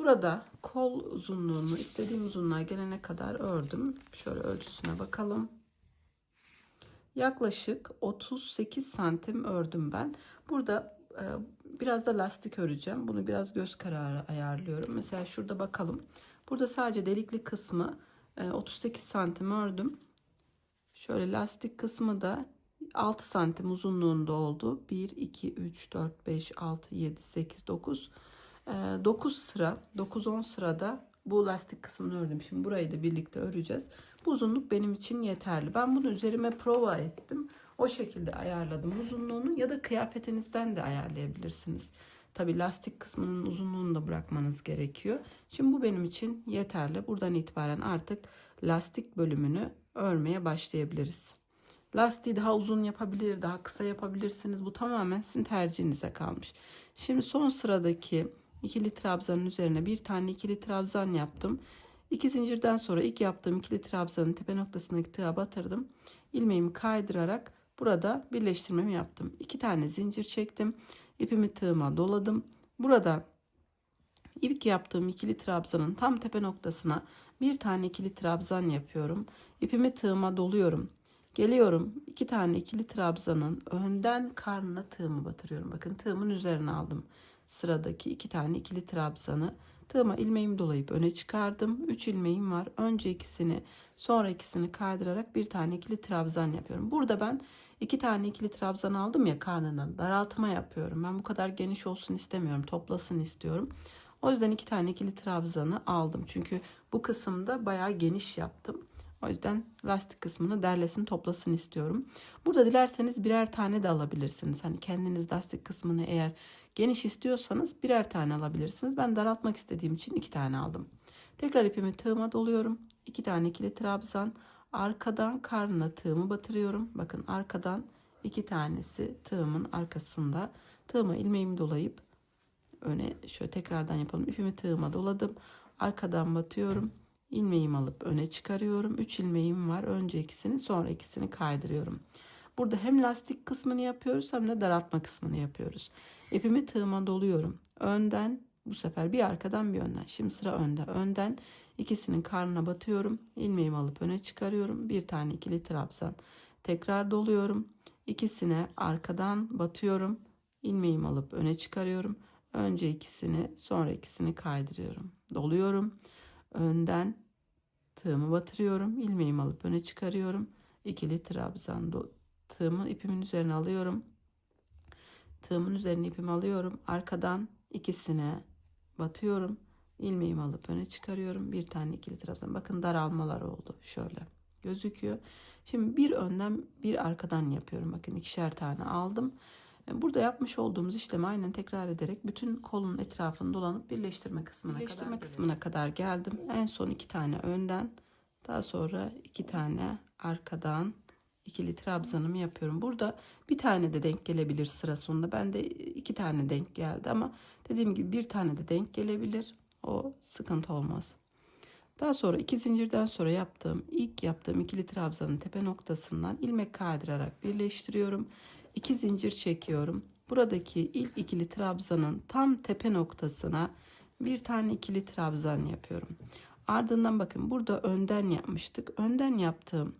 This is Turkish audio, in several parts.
Burada kol uzunluğunu istediğim uzunluğa gelene kadar ördüm. Şöyle ölçüsüne bakalım. Yaklaşık 38 santim ördüm ben. Burada e, biraz da lastik öreceğim. Bunu biraz göz kararı ayarlıyorum. Mesela şurada bakalım. Burada sadece delikli kısmı e, 38 santim ördüm. Şöyle lastik kısmı da 6 santim uzunluğunda oldu. 1, 2, 3, 4, 5, 6, 7, 8, 9. 9 sıra, 9-10 sırada bu lastik kısmını ördüm. Şimdi burayı da birlikte öreceğiz. Bu uzunluk benim için yeterli. Ben bunu üzerime prova ettim. O şekilde ayarladım uzunluğunu ya da kıyafetinizden de ayarlayabilirsiniz. Tabi lastik kısmının uzunluğunu da bırakmanız gerekiyor. Şimdi bu benim için yeterli. Buradan itibaren artık lastik bölümünü örmeye başlayabiliriz. Lastiği daha uzun yapabilir, daha kısa yapabilirsiniz. Bu tamamen sizin tercihinize kalmış. Şimdi son sıradaki ikili trabzanın üzerine bir tane ikili trabzan yaptım. İki zincirden sonra ilk yaptığım ikili trabzanın tepe noktasındaki tığa batırdım. İlmeğimi kaydırarak burada birleştirmemi yaptım. İki tane zincir çektim. İpimi tığıma doladım. Burada ilk yaptığım ikili trabzanın tam tepe noktasına bir tane ikili trabzan yapıyorum. İpimi tığıma doluyorum. Geliyorum iki tane ikili trabzanın önden karnına tığımı batırıyorum. Bakın tığımın üzerine aldım. Sıradaki iki tane ikili trabzanı tığıma ilmeğimi dolayıp öne çıkardım. 3 ilmeğim var. Önce ikisini sonra ikisini kaydırarak bir tane ikili trabzan yapıyorum. Burada ben iki tane ikili trabzan aldım ya karnından daraltma yapıyorum. Ben bu kadar geniş olsun istemiyorum. Toplasın istiyorum. O yüzden iki tane ikili trabzanı aldım. Çünkü bu kısımda bayağı geniş yaptım. O yüzden lastik kısmını derlesin toplasın istiyorum. Burada dilerseniz birer tane de alabilirsiniz. Hani kendiniz lastik kısmını eğer geniş istiyorsanız birer tane alabilirsiniz. Ben daraltmak istediğim için iki tane aldım. Tekrar ipimi tığıma doluyorum. İki tane ikili trabzan. Arkadan karnına tığımı batırıyorum. Bakın arkadan iki tanesi tığımın arkasında. Tığıma ilmeğimi dolayıp öne şöyle tekrardan yapalım. İpimi tığıma doladım. Arkadan batıyorum ilmeğimi alıp öne çıkarıyorum. 3 ilmeğim var. Önce ikisini sonra ikisini kaydırıyorum. Burada hem lastik kısmını yapıyoruz hem de daraltma kısmını yapıyoruz. İpimi tığıma doluyorum. Önden bu sefer bir arkadan bir önden. Şimdi sıra önde. Önden ikisinin karnına batıyorum. İlmeğimi alıp öne çıkarıyorum. Bir tane ikili trabzan. Tekrar doluyorum. İkisine arkadan batıyorum. İlmeğimi alıp öne çıkarıyorum. Önce ikisini sonra ikisini kaydırıyorum. Doluyorum önden tığımı batırıyorum. ilmeğimi alıp öne çıkarıyorum. İkili trabzan tığımı ipimin üzerine alıyorum. Tığımın üzerine ipimi alıyorum. Arkadan ikisine batıyorum. ilmeğimi alıp öne çıkarıyorum. Bir tane ikili trabzan. Bakın daralmalar oldu. Şöyle gözüküyor. Şimdi bir önden bir arkadan yapıyorum. Bakın ikişer tane aldım. Burada yapmış olduğumuz işlemi aynen tekrar ederek bütün kolun etrafını dolanıp birleştirme kısmına birleştirme kadar kısmına kadar geldim. En son iki tane önden, daha sonra iki tane arkadan ikili trabzanımı yapıyorum. Burada bir tane de denk gelebilir sıra sonunda. Ben de iki tane denk geldi ama dediğim gibi bir tane de denk gelebilir. O sıkıntı olmaz. Daha sonra iki zincirden sonra yaptığım ilk yaptığım ikili trabzanın tepe noktasından ilmek kaydırarak birleştiriyorum. 2 zincir çekiyorum. Buradaki ilk ikili trabzanın tam tepe noktasına bir tane ikili trabzan yapıyorum. Ardından bakın burada önden yapmıştık. Önden yaptığım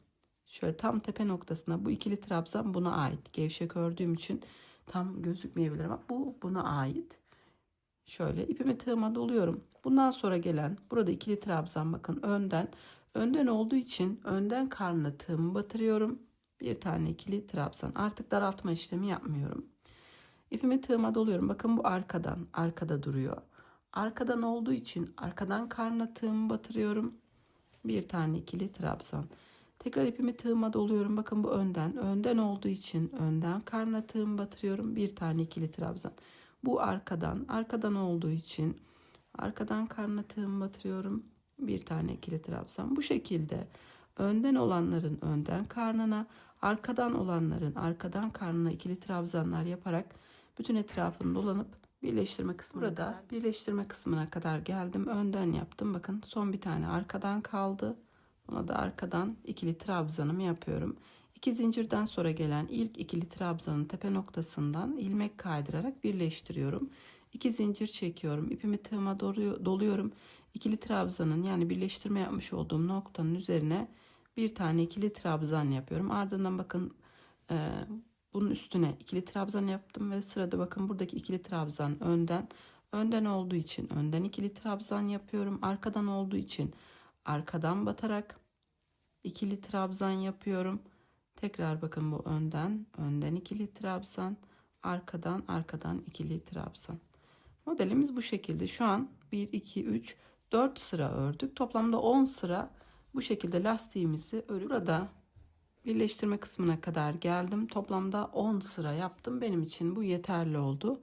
şöyle tam tepe noktasına bu ikili trabzan buna ait. Gevşek ördüğüm için tam gözükmeyebilir ama bu buna ait. Şöyle ipimi tığıma doluyorum. Bundan sonra gelen burada ikili trabzan bakın önden. Önden olduğu için önden karnına tığımı batırıyorum bir tane ikili trabzan. Artık daraltma işlemi yapmıyorum. İpimi tığıma doluyorum. Bakın bu arkadan. Arkada duruyor. Arkadan olduğu için arkadan karnına tığımı batırıyorum. Bir tane ikili trabzan. Tekrar ipimi tığıma doluyorum. Bakın bu önden. Önden olduğu için önden karnına tığımı batırıyorum. Bir tane ikili trabzan. Bu arkadan. Arkadan olduğu için arkadan karnına tığımı batırıyorum. Bir tane ikili trabzan. Bu şekilde önden olanların önden karnına, arkadan olanların arkadan karnına ikili trabzanlar yaparak bütün etrafını dolanıp birleştirme kısmına Burada birleştirme kısmına kadar geldim. Önden yaptım. Bakın son bir tane arkadan kaldı. Buna da arkadan ikili trabzanımı yapıyorum. İki zincirden sonra gelen ilk ikili trabzanın tepe noktasından ilmek kaydırarak birleştiriyorum. 2 zincir çekiyorum. İpimi tığıma doluyor- doluyorum. İkili trabzanın yani birleştirme yapmış olduğum noktanın üzerine bir tane ikili trabzan yapıyorum. Ardından bakın e, bunun üstüne ikili trabzan yaptım ve sırada bakın buradaki ikili trabzan önden önden olduğu için önden ikili trabzan yapıyorum. Arkadan olduğu için arkadan batarak ikili trabzan yapıyorum. Tekrar bakın bu önden önden ikili trabzan arkadan arkadan ikili trabzan. Modelimiz bu şekilde. Şu an 1 2 3 4 sıra ördük. Toplamda 10 sıra bu şekilde lastiğimizi burada birleştirme kısmına kadar geldim. Toplamda 10 sıra yaptım. Benim için bu yeterli oldu.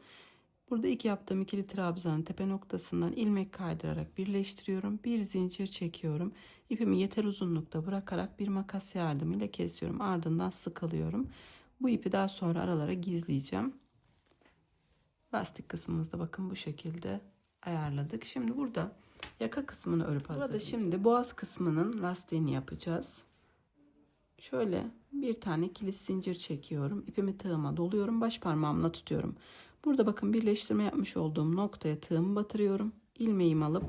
Burada ilk yaptığım ikili trabzanın tepe noktasından ilmek kaydırarak birleştiriyorum. Bir zincir çekiyorum. İpimi yeter uzunlukta bırakarak bir makas yardımıyla kesiyorum. Ardından sıkılıyorum. Bu ipi daha sonra aralara gizleyeceğim. Lastik kısmımızda bakın bu şekilde ayarladık. Şimdi burada yaka kısmını örüp hazırlayacağım. Burada şimdi boğaz kısmının lastiğini yapacağız. Şöyle bir tane kilit zincir çekiyorum. İpimi tığıma doluyorum. Baş parmağımla tutuyorum. Burada bakın birleştirme yapmış olduğum noktaya tığımı batırıyorum. ilmeğimi alıp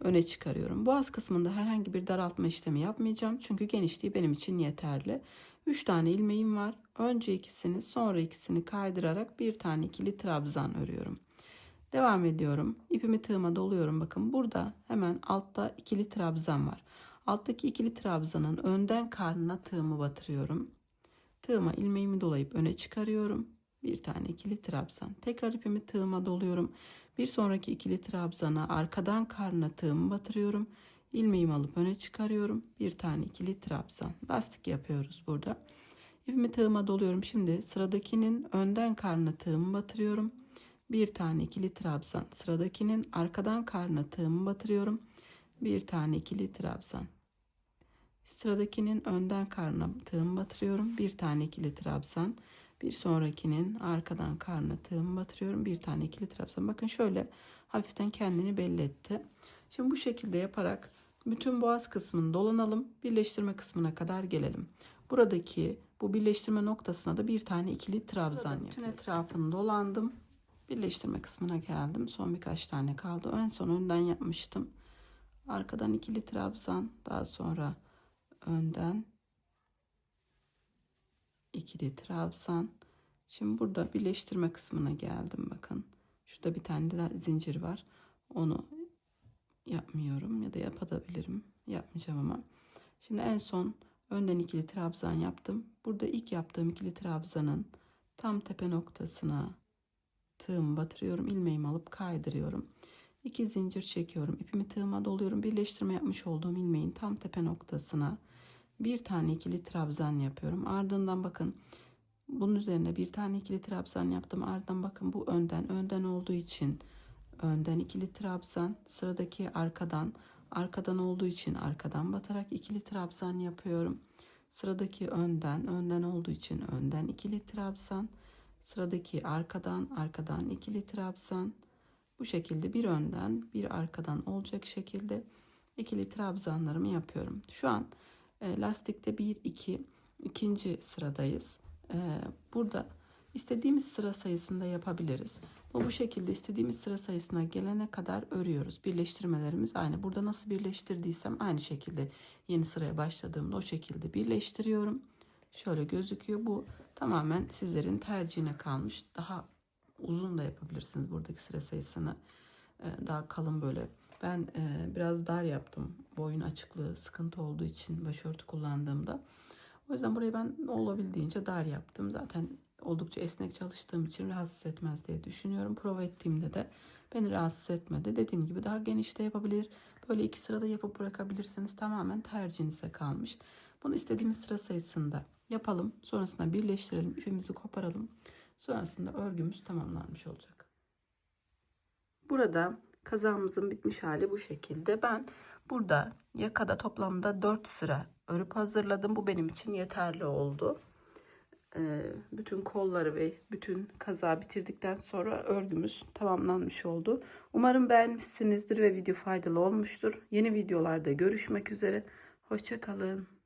öne çıkarıyorum. Boğaz kısmında herhangi bir daraltma işlemi yapmayacağım. Çünkü genişliği benim için yeterli. 3 tane ilmeğim var. Önce ikisini sonra ikisini kaydırarak bir tane ikili trabzan örüyorum. Devam ediyorum. İpimi tığıma doluyorum. Bakın burada hemen altta ikili trabzan var. Alttaki ikili trabzanın önden karnına tığımı batırıyorum. Tığıma ilmeğimi dolayıp öne çıkarıyorum. Bir tane ikili trabzan. Tekrar ipimi tığıma doluyorum. Bir sonraki ikili trabzana arkadan karnına tığımı batırıyorum. İlmeğimi alıp öne çıkarıyorum. Bir tane ikili trabzan. Lastik yapıyoruz burada. İpimi tığıma doluyorum. Şimdi sıradakinin önden karnına tığımı batırıyorum. Bir tane ikili trabzan. Sıradakinin arkadan karnına tığımı batırıyorum. Bir tane ikili trabzan. Sıradakinin önden karnına tığımı batırıyorum. Bir tane ikili trabzan. Bir sonrakinin arkadan karnına tığımı batırıyorum. Bir tane ikili trabzan. Bakın şöyle hafiften kendini belli etti. Şimdi bu şekilde yaparak bütün boğaz kısmını dolanalım. Birleştirme kısmına kadar gelelim. Buradaki bu birleştirme noktasına da bir tane ikili trabzan yapıyorum. Bütün etrafını dolandım. Birleştirme kısmına geldim. Son birkaç tane kaldı. En son önden yapmıştım. Arkadan ikili trabzan. Daha sonra önden ikili trabzan. Şimdi burada birleştirme kısmına geldim bakın. Şurada bir tane de zincir var. Onu yapmıyorum ya da yapabilirim. Yapmayacağım ama. Şimdi en son önden ikili trabzan yaptım. Burada ilk yaptığım ikili trabzanın tam tepe noktasına tığımı batırıyorum. ilmeğimi alıp kaydırıyorum. İki zincir çekiyorum. İpimi tığıma doluyorum. Birleştirme yapmış olduğum ilmeğin tam tepe noktasına bir tane ikili trabzan yapıyorum. Ardından bakın bunun üzerine bir tane ikili trabzan yaptım. Ardından bakın bu önden önden olduğu için önden ikili trabzan sıradaki arkadan arkadan olduğu için arkadan batarak ikili trabzan yapıyorum. Sıradaki önden önden olduğu için önden ikili trabzan sıradaki arkadan arkadan ikili trabzan bu şekilde bir önden bir arkadan olacak şekilde ikili trabzanlarımı yapıyorum. Şu an e, lastikte 1 2 ikinci sıradayız. E, burada istediğimiz sıra sayısında yapabiliriz. Bu bu şekilde istediğimiz sıra sayısına gelene kadar örüyoruz. Birleştirmelerimiz aynı. Burada nasıl birleştirdiysem aynı şekilde yeni sıraya başladığımda o şekilde birleştiriyorum. Şöyle gözüküyor. Bu tamamen sizlerin tercihine kalmış. Daha uzun da yapabilirsiniz buradaki sıra sayısını. E, daha kalın böyle ben e, biraz dar yaptım. Boyun açıklığı sıkıntı olduğu için başörtü kullandığımda. O yüzden burayı ben olabildiğince dar yaptım. Zaten oldukça esnek çalıştığım için rahatsız etmez diye düşünüyorum. Prova ettiğimde de beni rahatsız etmedi. Dediğim gibi daha geniş de yapabilir. Böyle iki sırada yapıp bırakabilirsiniz. Tamamen tercihinize kalmış. Bunu istediğimiz sıra sayısında yapalım. Sonrasında birleştirelim. ipimizi koparalım. Sonrasında örgümüz tamamlanmış olacak. Burada kazağımızın bitmiş hali bu şekilde. Ben burada yakada toplamda 4 sıra örüp hazırladım. Bu benim için yeterli oldu. Ee, bütün kolları ve bütün kazağı bitirdikten sonra örgümüz tamamlanmış oldu. Umarım beğenmişsinizdir ve video faydalı olmuştur. Yeni videolarda görüşmek üzere. Hoşçakalın.